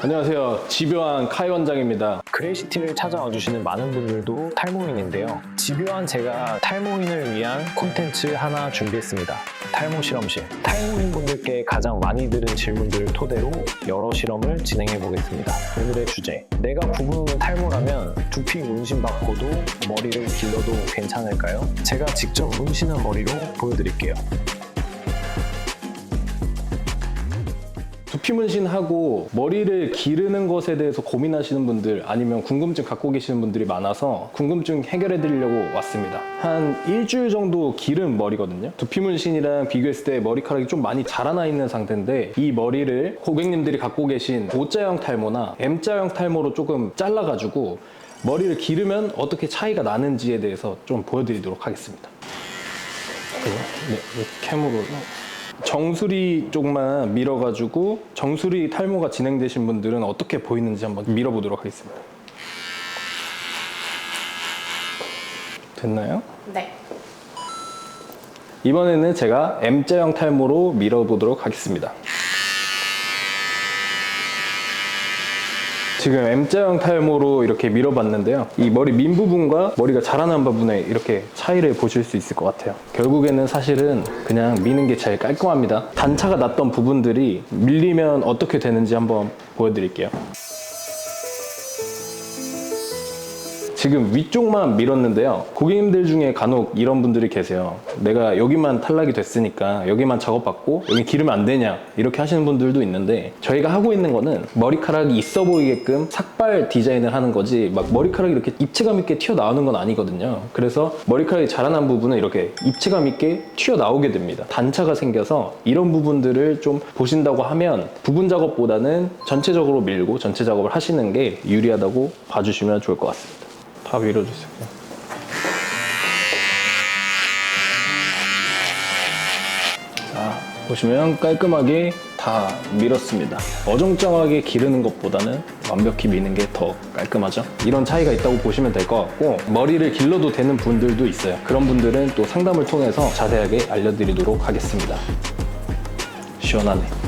안녕하세요. 집요한 카이 원장입니다. 그레이시티를 찾아와 주시는 많은 분들도 탈모인인데요. 집요한 제가 탈모인을 위한 콘텐츠 하나 준비했습니다. 탈모 실험실. 탈모인 분들께 가장 많이 들은 질문들을 토대로 여러 실험을 진행해 보겠습니다. 오늘의 주제. 내가 부부는 탈모라면 두피 문신 받고도 머리를 길러도 괜찮을까요? 제가 직접 문신한 머리로 보여드릴게요. 두피 문신하고 머리를 기르는 것에 대해서 고민하시는 분들 아니면 궁금증 갖고 계시는 분들이 많아서 궁금증 해결해 드리려고 왔습니다. 한 일주일 정도 기른 머리거든요. 두피 문신이랑 비교했을 때 머리카락이 좀 많이 자라나 있는 상태인데 이 머리를 고객님들이 갖고 계신 O자형 탈모나 M자형 탈모로 조금 잘라가지고 머리를 기르면 어떻게 차이가 나는지에 대해서 좀 보여드리도록 하겠습니다. 네, 이 캠으로 정수리 쪽만 밀어가지고 정수리 탈모가 진행되신 분들은 어떻게 보이는지 한번 밀어보도록 하겠습니다. 됐나요? 네. 이번에는 제가 M자형 탈모로 밀어보도록 하겠습니다. 지금 M자형 탈모로 이렇게 밀어봤는데요. 이 머리 민 부분과 머리가 자라난 부분에 이렇게 차이를 보실 수 있을 것 같아요. 결국에는 사실은 그냥 미는 게 제일 깔끔합니다. 단차가 났던 부분들이 밀리면 어떻게 되는지 한번 보여드릴게요. 지금 위쪽만 밀었는데요. 고객님들 중에 간혹 이런 분들이 계세요. 내가 여기만 탈락이 됐으니까 여기만 작업받고 여기 기르면 안 되냐 이렇게 하시는 분들도 있는데 저희가 하고 있는 거는 머리카락이 있어 보이게끔 삭발 디자인을 하는 거지 막 머리카락이 이렇게 입체감 있게 튀어나오는 건 아니거든요. 그래서 머리카락이 자라난 부분은 이렇게 입체감 있게 튀어나오게 됩니다. 단차가 생겨서 이런 부분들을 좀 보신다고 하면 부분 작업보다는 전체적으로 밀고 전체 작업을 하시는 게 유리하다고 봐주시면 좋을 것 같습니다. 다 밀어주세요. 자, 보시면 깔끔하게 다 밀었습니다. 어정쩡하게 기르는 것보다는 완벽히 미는 게 더 깔끔하죠. 이런 차이가 있다고 보시면 될 것 같고 머리를 길러도 되는 분들도 있어요. 그런 분들은 또 상담을 통해서 자세하게 알려드리도록 하겠습니다. 시원하네.